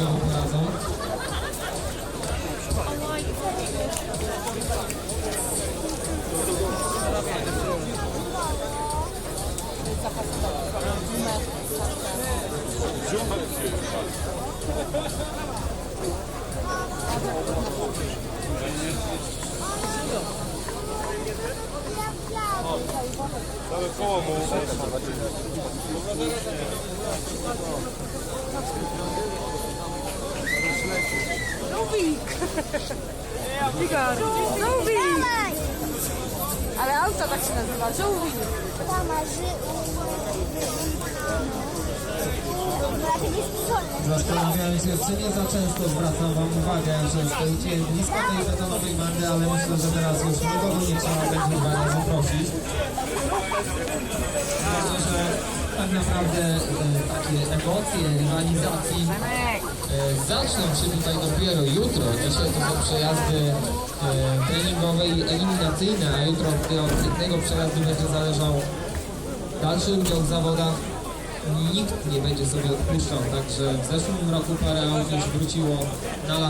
sobie poradzą. Żółwik! Figar! Żółwik! Ale auto tak się nazywa, żółwik! Zastanawiałem się, czy nie za często zwracam Wam uwagę, że stoicie blisko tej betonowej bandy, ale myślę, że teraz już nikogo nie trzeba będzie dwa razy prosić. Myślę, że tak naprawdę e, takie emocje rywalizacji zaczną się tutaj dopiero jutro. Dzisiaj to są przejazdy e, treningowe i eliminacyjne, a jutro od jednego przejazdu będzie zależał dalszy udział w zawodach. Nikt nie będzie sobie odpuszczał, także w zeszłym roku parę aut już wróciło na.